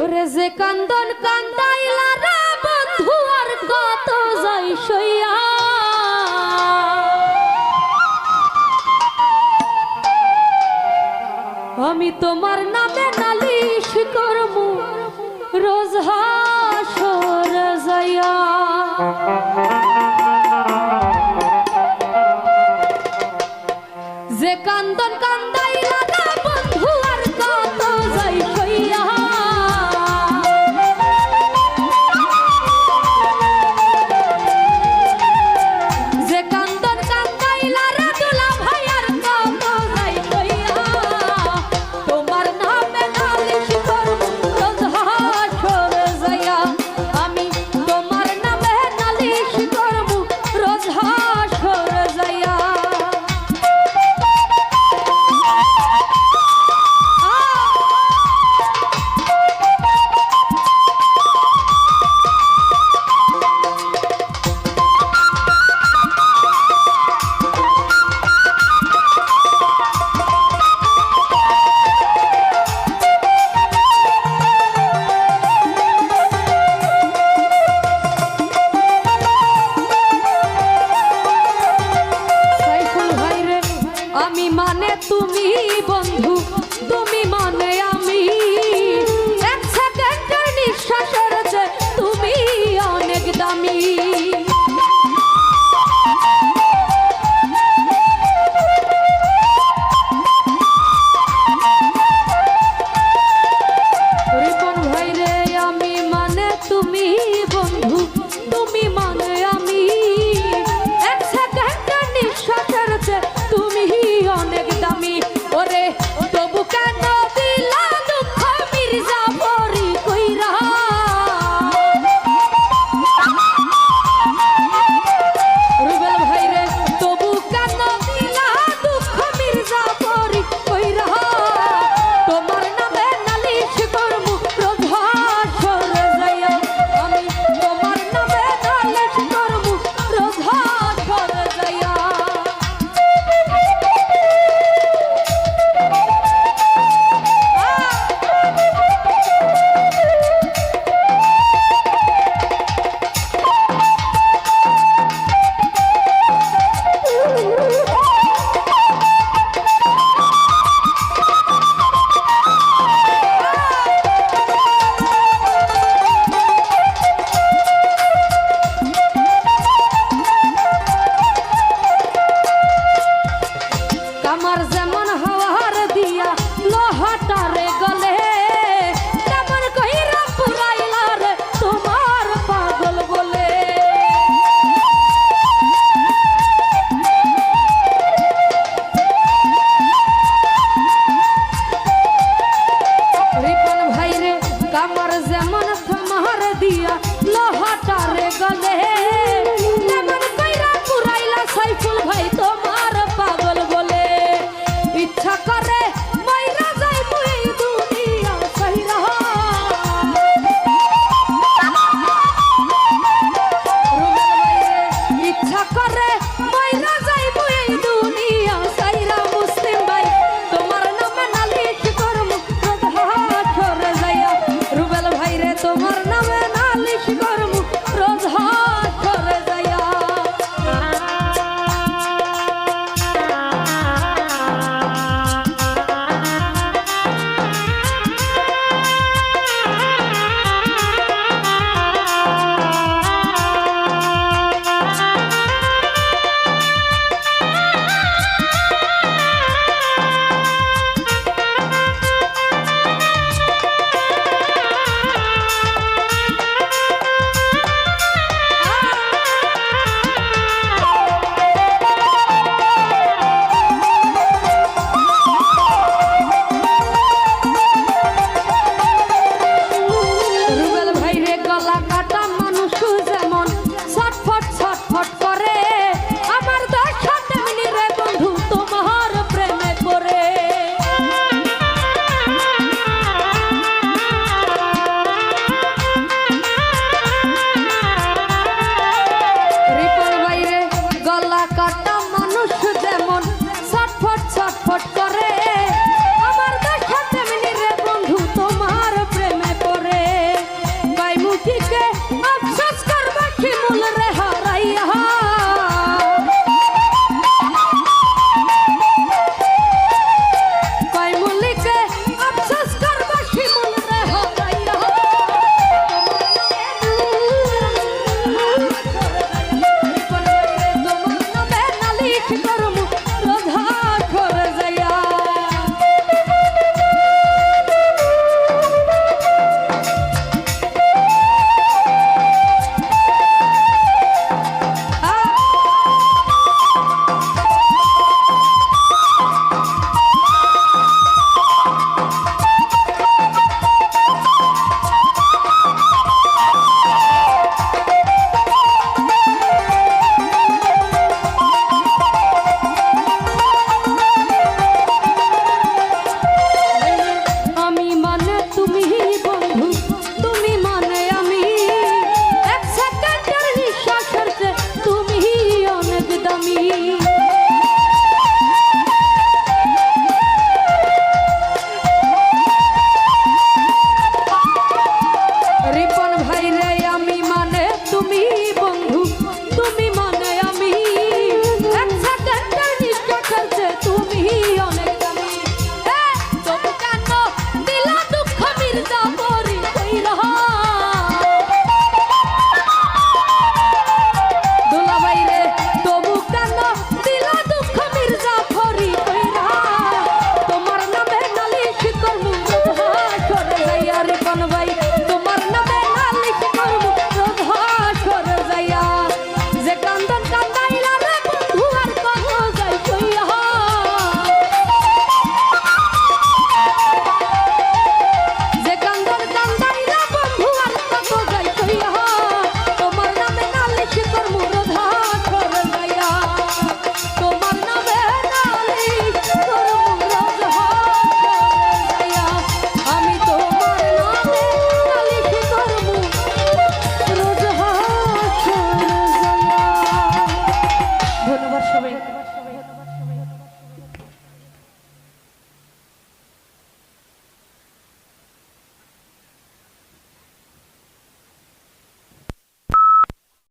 ওরে যে কান্দন কান্দাইলা রা বন্ধু, আর কত যাই সইয়া। আমি তোমার নামে নালিশ করব রোজ হাসর যাইয়া। যে কান্দন কান্দ মানে তুমি বন্ধু তুমি মা